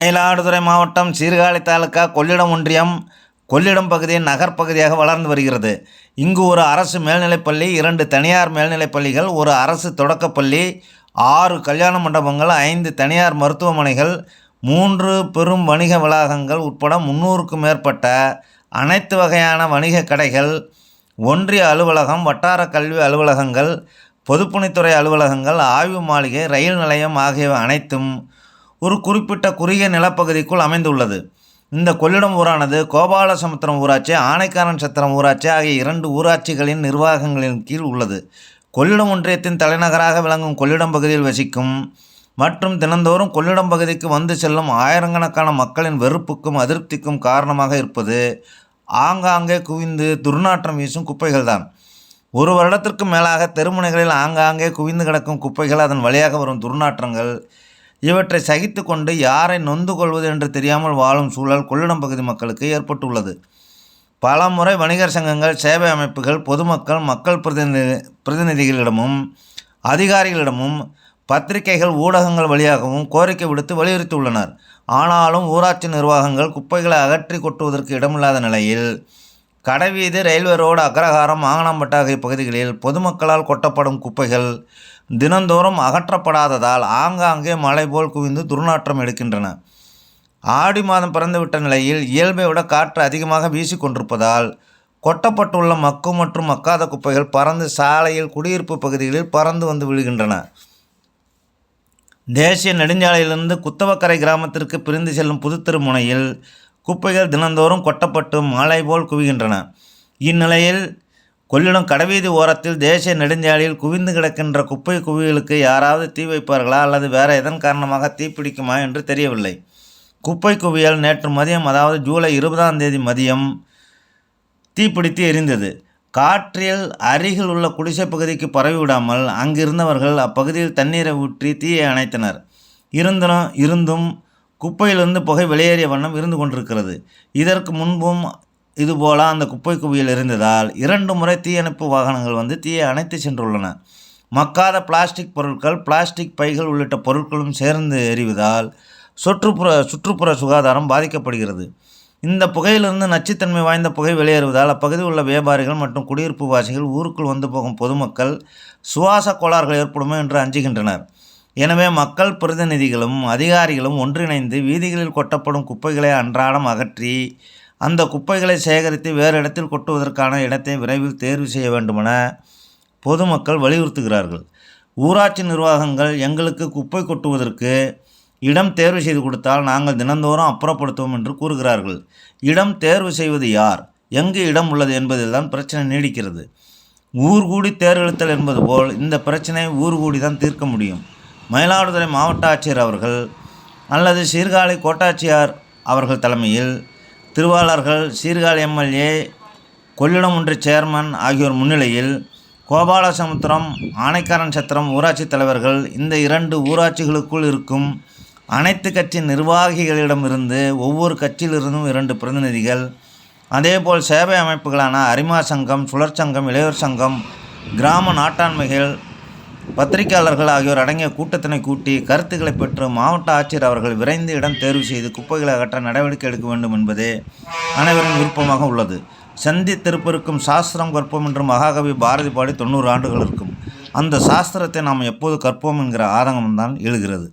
மயிலாடுதுறை மாவட்டம் சீர்காழி தாலுக்கா கொள்ளிடம் ஒன்றியம் கொள்ளிடம் பகுதியின் நகர்ப்பகுதியாக வளர்ந்து வருகிறது. இங்கு ஒரு அரசு மேல்நிலைப்பள்ளி இரண்டு தனியார் மேல்நிலைப்பள்ளிகள் ஒரு அரசு தொடக்கப்பள்ளி ஆறு கல்யாண மண்டபங்கள் ஐந்து தனியார் மருத்துவமனைகள் மூன்று பெரும் வணிக வளாகங்கள் உட்பட முன்னூறுக்கும் மேற்பட்ட அனைத்து வகையான வணிக கடைகள் ஒன்றிய அலுவலகம் வட்டார கல்வி அலுவலகங்கள் பொதுப்பணித்துறை அலுவலகங்கள் ஆய்வு மாளிகை ரயில் நிலையம் ஆகியவை அனைத்தும் ஒரு குறிப்பிட்ட குறுகிய நிலப்பகுதிக்குள் அமைந்துள்ளது. இந்த கொள்ளிடம் ஊரானது கோபாலசமுத்திரம் ஊராட்சி ஆனைக்காரன் சத்திரம் ஊராட்சி ஆகிய இரண்டு ஊராட்சிகளின் நிர்வாகங்களின் கீழ் உள்ளது. கொள்ளிடம் ஒன்றியத்தின் தலைநகராக விளங்கும் கொள்ளிடம் பகுதியில் வசிக்கும் மற்றும் தினந்தோறும் கொள்ளிடம் பகுதிக்கு வந்து செல்லும் ஆயிரக்கணக்கான மக்களின் வெறுப்புக்கும் அதிருப்திக்கும் காரணமாக இருப்பது ஆங்காங்கே குவிந்து துர்நாற்றம் வீசும் குப்பைகள்தான். ஒரு வருடத்திற்கு மேலாக தெருமுனைகளில் ஆங்காங்கே குவிந்து கிடக்கும் குப்பைகள் அதன் வழியாக வரும் துர்நாற்றங்கள் இவற்றை சகித்து கொண்டு யாரை நொந்து கொள்வது என்று தெரியாமல் வாழும் சூழல் கொள்ளிடம் பகுதி மக்களுக்கு ஏற்பட்டுள்ளது. பல முறை வணிகர் சங்கங்கள் சேவை அமைப்புகள் பொதுமக்கள் மக்கள் பிரதிநிதி பிரதிநிதிகளிடமும் அதிகாரிகளிடமும் பத்திரிகைகள் ஊடகங்கள் வழியாகவும் கோரிக்கை விடுத்து வலியுறுத்தியுள்ளனர். ஆனாலும் ஊராட்சி நிர்வாகங்கள் குப்பைகளை அகற்றி கொட்டுவதற்கு இடமில்லாத நிலையில் கடைவீதி ரயில்வே ரோடு அக்ரஹாரம் ஆங்கனாம்பட்டு ஆகிய பகுதிகளில் பொதுமக்களால் கொட்டப்படும் குப்பைகள் தினந்தோறும் அகற்றப்படாததால் ஆங்காங்கே மலை போல் குவிந்து துர்நாற்றம் எடுக்கின்றன. ஆடி மாதம் பிறந்துவிட்ட நிலையில் இயல்பை விட காற்று அதிகமாக வீசிக்கொண்டிருப்பதால் கொட்டப்பட்டுள்ள மக்கும் மற்றும் மக்காத குப்பைகள் பறந்து சாலையில் குடியிருப்பு பகுதிகளில் பறந்து வந்து விழுகின்றன. தேசிய நெடுஞ்சாலையிலிருந்து குத்தவக்கரை கிராமத்திற்கு பிரிந்து செல்லும் புதுத்திருமுனையில் குப்பைகள் தினந்தோறும் கொட்டப்பட்டு மாலை போல் குவிகின்றன. இந்நிலையில் கொள்ளிடம் கடைவீதி ஓரத்தில் தேசிய நெடுஞ்சாலையில் குவிந்து கிடக்கின்ற குப்பை குவியலுக்கு யாராவது தீ வைப்பார்களா அல்லது வேறு எதன் காரணமாக தீப்பிடிக்குமா என்று தெரியவில்லை. குப்பை குவியல் நேற்று மதியம் அதாவது ஜூலை இருபதாம் தேதி மதியம் தீப்பிடித்து எரிந்தது. காற்றில் அருகில் உள்ள குடிசை பகுதிக்கு பரவிவிடாமல் அங்கிருந்தவர்கள் அப்பகுதியில் தண்ணீரை ஊற்றி தீயை அணைத்தனர். இருந்தனும் இருந்தும் குப்பையிலிருந்து புகை வெளியேறிய வண்ணம் இருந்து கொண்டிருக்கிறது. இதற்கு முன்பும் இதுபோல அந்த குப்பை குவியல் இருந்ததால் இரண்டு முறை தீயணைப்பு வாகனங்கள் வந்து தீயை அணைத்து சென்றுள்ளன. மக்காத பிளாஸ்டிக் பொருட்கள் பிளாஸ்டிக் பைகள் உள்ளிட்ட பொருட்களும் சேர்ந்து எரிவதால் சுற்றுப்புற சுற்றுப்புற சுகாதாரம் பாதிக்கப்படுகிறது. இந்த புகையிலிருந்து நச்சுத்தன்மை வாய்ந்த புகை வெளியேறுவதால் அப்பகுதியில் உள்ள வியாபாரிகள் மற்றும் குடியிருப்பு வாசிகள் ஊருக்குள் வந்து போகும் பொதுமக்கள் சுவாச கோளாறுகள் ஏற்படுமோ என்று அஞ்சுகின்றனர். எனவே மக்கள் பிரதிநிதிகளும் அதிகாரிகளும் ஒன்றிணைந்து வீதிகளில் கொட்டப்படும் குப்பைகளை அன்றாடம் அகற்றி அந்த குப்பைகளை சேகரித்து வேறு இடத்தில் கொட்டுவதற்கான இடத்தை விரைவில் தேர்வு செய்ய வேண்டுமென பொதுமக்கள் வலியுறுத்துகிறார்கள். ஊராட்சி நிர்வாகங்கள் எங்களுக்கு குப்பை கொட்டுவதற்கு இடம் தேர்வு செய்து கொடுத்தால் நாங்கள் தினந்தோறும் அப்புறப்படுத்துவோம் என்று கூறுகிறார்கள். இடம் தேர்வு செய்வது யார்? எங்கு இடம் உள்ளது என்பதில்தான் பிரச்சனை நீடிக்கிறது. ஊர் கூடி தேர்தெடுத்தல் என்பது போல் இந்த பிரச்சனை ஊர் கூடி தான் தீர்க்க முடியும். மயிலாடுதுறை மாவட்ட ஆட்சியர் அவர்கள் அல்லது சீர்காழி கோட்டாட்சியார் அவர்கள் தலைமையில் திருவாளர்கள் சீர்காழி எம்எல்ஏ கொள்ளிடம் ஒன்று சேர்மன் ஆகியோர் முன்னிலையில் கோபாலசமுத்திரம் ஆனைக்காரன் சத்திரம் ஊராட்சி தலைவர்கள் இந்த இரண்டு ஊராட்சிகளுக்குள் இருக்கும் அனைத்து கட்சி நிர்வாகிகளிடமிருந்து ஒவ்வொரு கட்சியிலிருந்தும் இரண்டு பிரதிநிதிகள் அதேபோல் சேவை அமைப்புகளான அரிமா சங்கம் சுழற்சங்கம் இளையோர் சங்கம் கிராம நாட்டாண்மைகள் பத்திரிகையாளர்கள் ஆகியோர் அடங்கிய கூட்டத்தினை கூட்டி கருத்துக்களை பெற்று மாவட்ட ஆட்சியர் அவர்கள் விரைந்து இடம் தேர்வு செய்து குப்பைகளை அகற்ற நடவடிக்கை எடுக்க வேண்டும் என்பதே அனைவரின் விருப்பமாக உள்ளது. சந்தி சாஸ்திரம் கற்போம் என்று மகாகவி பாரதி பாடி தொண்ணூறு ஆண்டுகள் இருக்கும். அந்த சாஸ்திரத்தை நாம் எப்போது கற்போம் என்கிற ஆதங்கம்தான் எழுகிறது.